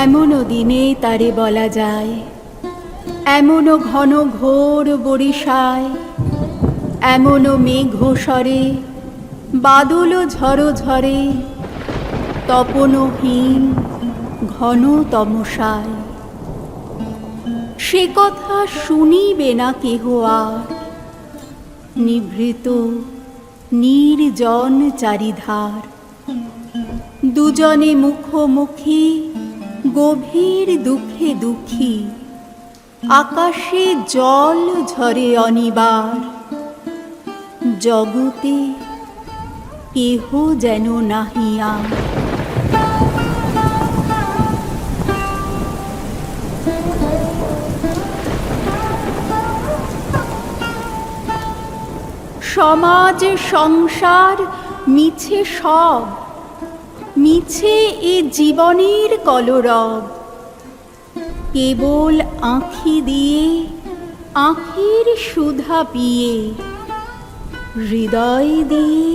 এমনও দিনে তারে বলা যায়, এমনও ঘন ঘোর বরিশায়, এমনও মেঘ সরে, বাদল ঝড়ো ঝরে তপনহীন ঘন তমসায় সে কথা শুনিবে না কেহ আর, নিভৃত নির্জন চারিধার। দুজনে মুখোমুখি গভীর দুঃখে দুঃখী। আকাশে জল ঝরে অনিবার। জগতে কেহ যেন নাহিয়া সমাজ সংসার মিছে সব। মিছে এ জীবনের কলরব। কেবল আঁখি দিয়ে, আঁখির সুধা পিয়ে, হৃদয় দিয়ে,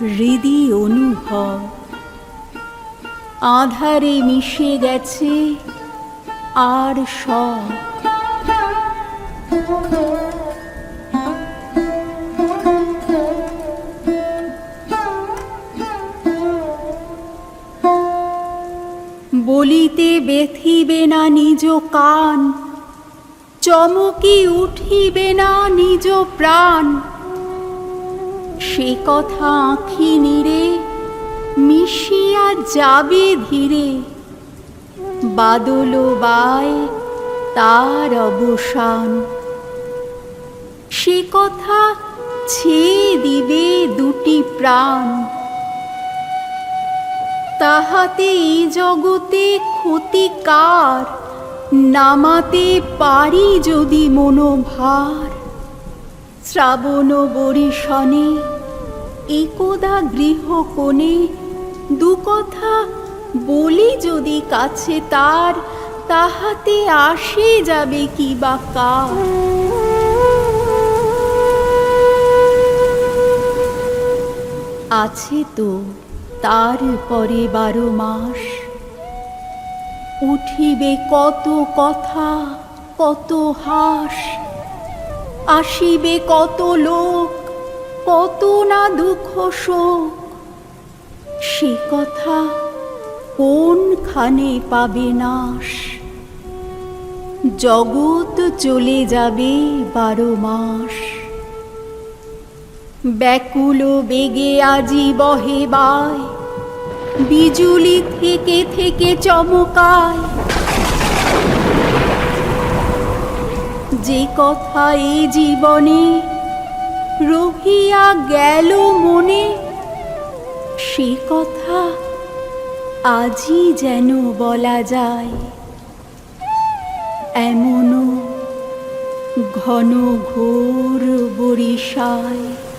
হৃদি অনুভব। আধারে মিশে গেছে আর সব। বলিতে বেথিবে না নিজ কান, চমকি উঠিবে না নিজ প্রাণ। সে কথা আঁখি নিরে মিশিয়া যাবে ধীরে, বাদল বায় তার অবসান। সে কথা ছেয়ে দিবে দুটি প্রাণ। তাহাতে এই জগতে ক্ষতিকার, নামাতে পারি যদি মনোভার। শ্রাবণ বরিশনে একদা গৃহ কোণে দু কথা বলি যদি কাছে তার, তাহাতে আসে যাবে কি বা কার? আছে তো তার পরে বারো মাস। উঠিবে কত কথা, কত হাস, আসিবে কত লোক, কত না দুঃখ শোক। সে কথা কোনখানে পাবে নাশ? জগৎ চলে যাবে বারো মাস। ব্যাকুল বেগে আজি বহে বায় বিজুলি থেকে থেকে চমকায়। যে কথা এ জীবনে রহিয়া গেল মনে, সে কথা আজই যেন বলা যায়। এমনও ঘন ঘোর বরিশায়।